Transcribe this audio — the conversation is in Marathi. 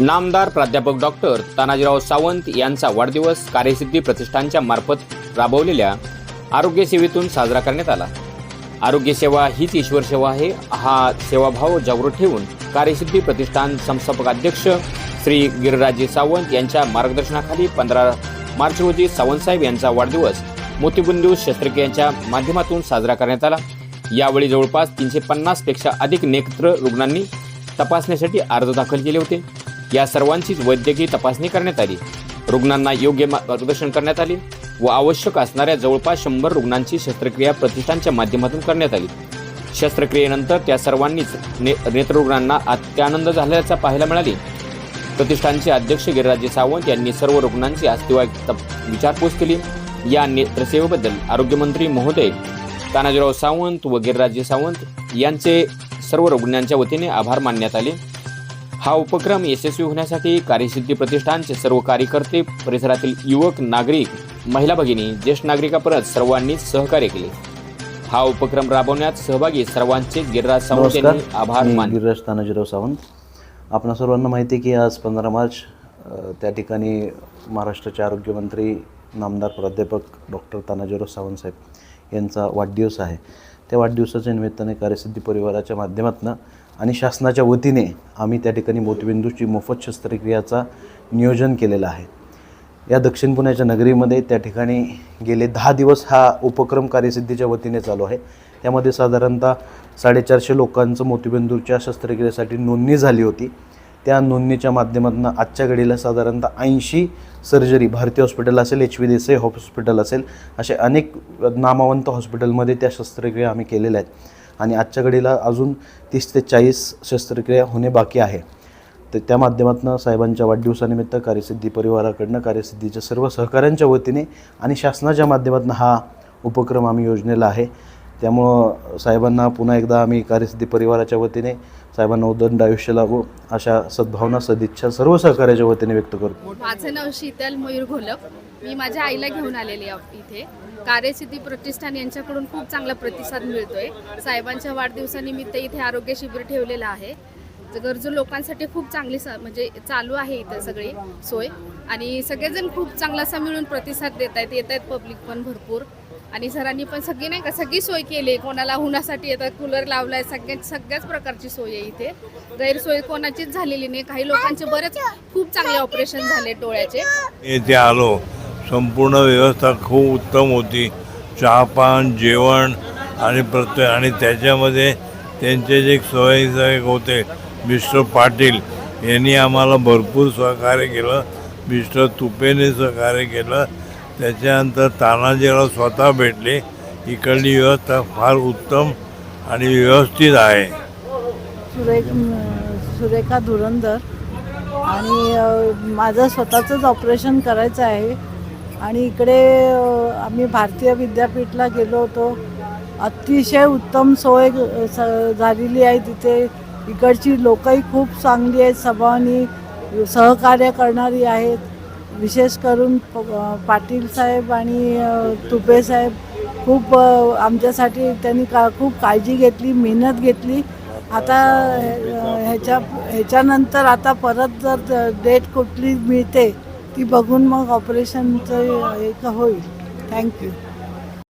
नामदार प्राध्यापक डॉक्टर तानाजीराव सावंत यांचा वाढदिवस कार्यसिद्धी प्रतिष्ठानच्या मार्फत राबवलेल्या आरोग्य सेवेतून साजरा करण्यात आला. आरोग्य सेवा हीच ईश्वर सेवा आहे. हा सेवाभाव जागृत ठेवून कार्यसिद्धी प्रतिष्ठान संस्थापक अध्यक्ष श्री गिरिराजे सावंत यांच्या मार्गदर्शनाखाली पंधरा मार्च रोजी सावंतसाहेब यांचा वाढदिवस मोतीबिंदू शस्त्रक्रियांच्या माध्यमातून साजरा करण्यात आला. यावेळी जवळपास तीनशे पन्नासपेक्षा अधिक नेत्र रुग्णांनी तपासण्यासाठी अर्ज दाखल केले होते. या सर्वांचीच वैद्यकीय तपासणी करण्यात आली. रुग्णांना योग्य मार्गदर्शन करण्यात आले व आवश्यक असणाऱ्या जवळपास शंभर रुग्णांची शस्त्रक्रिया प्रतिष्ठानच्या माध्यमातून करण्यात आली. शस्त्रक्रियेनंतर त्या सर्वांनीच ने नेत्ररुग्णांना अत्यानंद झाल्याचा पाहायला मिळाले. प्रतिष्ठानचे अध्यक्ष गिरिराजे सावंत यांनी सर्व रुग्णांची अस्तिवाय तप- विचारपूस केली. या नेत्रसेवेबद्दल आरोग्यमंत्री महोदय तानाजीराव सावंत व गिरिराजे सावंत यांचे सर्व रुग्णांच्या वतीने आभार मानण्यात आले. हा उपक्रम यशस्वी होण्यासाठी कार्यसिद्धी प्रतिष्ठानचे सर्व कार्यकर्ते परिसरातील युवक नागरिक महिला भगिनी ज्येष्ठ नागरिकापर्यंत सर्वांनी सहकार्य केले. हा उपक्रम राबवण्यात सहभागी सर्वांचे गिरिराज सावंत यांनी आभार मी मानले. गिरीराज तानाजीराव सावंत. आपणा सर्वांना माहिती आहे की आज पंधरा मार्च त्या ठिकाणी महाराष्ट्राचे आरोग्यमंत्री नामदार प्राध्यापक डॉक्टर तानाजीराव सावंत साहेब यांचा वाढदिवस आहे. त्या वाढदिवसाच्या निमित्ताने कार्यसिद्धी परिवाराच्या माध्यमातून आणि शासनाच्या वतीने आम्ही त्या ठिकाणी मोतीबिंदूची मोफत शस्त्रक्रियाचा नियोजन केलेलं आहे. या दक्षिण पुण्याच्या नगरीमध्ये त्या ठिकाणी गेले दहा दिवस हा उपक्रम कार्यसिद्धीच्या वतीने चालू आहे. त्यामध्ये साधारणतः साडेचारशे लोकांचं मोतीबिंदूच्या शस्त्रक्रियेसाठी नोंदणी झाली होती. त्या नोंदणीच्या माध्यमातून आजच्या घडीला साधारणतः ऐंशी सर्जरी भारती हॉस्पिटल असेल एच व्ही देसाई हॉस्पिटल असेल असे अनेक नामवंत हॉस्पिटलमध्ये त्या शस्त्रक्रिया आम्ही केलेल्या आहेत. आणि आजच्या घडीला अजून तीस ते चाळीस शस्त्रक्रिया होणे बाकी आहे. तर त्या माध्यमातून साहेबांच्या वाढदिवसानिमित्त कार्यसिद्धी परिवाराकडनं कार्यसिद्धीच्या सर्व सहकाऱ्यांच्या वतीने आणि शासनाच्या माध्यमातून हा उपक्रम आम्ही योजनेला आहे. त्यामुळं साहेबांना पुन्हा एकदा आम्ही कार्यसिद्धी परिवाराच्या वतीने साहेबांना उदंड आयुष्य लागू अशा सद्भावना सदिच्छा सर्व सहकार्याच्या वतीने व्यक्त करतो. माझं नाव शीतल मयूर घोलप. मी माझ्या आईला घेऊन आलेली आहे इथे. कार्यसिद्धी प्रतिष्ठान यांच्याकडून खूप चांगला प्रतिसाद मिळतोय. साहेबांच्या वाढदिवसानिमित्त इथे आरोग्य शिबिर ठेवलेलं आहे. गरजू लोकांसाठी खूप चांगली स म्हणजे चालू आहे इथं सगळी सोय. आणि सगळेजण खूप चांगला असा मिळून प्रतिसाद देत आहेत. येत आहेत पब्लिक पण भरपूर. आणि सरांनी पण सगळी नाही का सगळी सोय केली आहे. कोणाला उन्हासाठी येतात कूलर लावलाय सगळ्या सगळ्याच प्रकारची सोय आहे इथे. गैरसोय कोणाचीच झालेली नाही. काही लोकांचे बरेच खूप चांगले ऑपरेशन झाले डोळ्याचे. इथे आलो संपूर्ण व्यवस्था खूप उत्तम होती. चहापान जेवण आणि प्रत्येक आणि त्याच्यामध्ये त्यांचे जे स्वयंसेवक होते मिस्टर पाटील यांनी आम्हाला भरपूर सहकार्य केलं. मिस्टर तुपेने सहकार्य केलं. त्याच्यानंतर तानाजीराव स्वतः भेटले. इकडली व्यवस्था फार उत्तम आणि व्यवस्थित आहे. सुरेख सुरेखा धुरंधर आणि माझं स्वतःचंच ऑपरेशन करायचं आहे. आणि इकडे आम्ही भारतीय विद्यापीठला गेलो होतो. अतिशय उत्तम सोय स- झालेली आहे तिथे. इकडची लोकही खूप चांगली आहेत स्वभावानी सहकार्य करणारी आहेत. विशेष करून प- पाटील साहेब आणि तुपे साहेब खूप आमच्यासाठी त्यांनी का खूप काळजी घेतली मेहनत घेतली. आता ह्याच्या ह्याच्यानंतर आता परत जर डेट कुठली मिळते ती बघून मग ऑपरेशनचं एक होईल. थँक्यू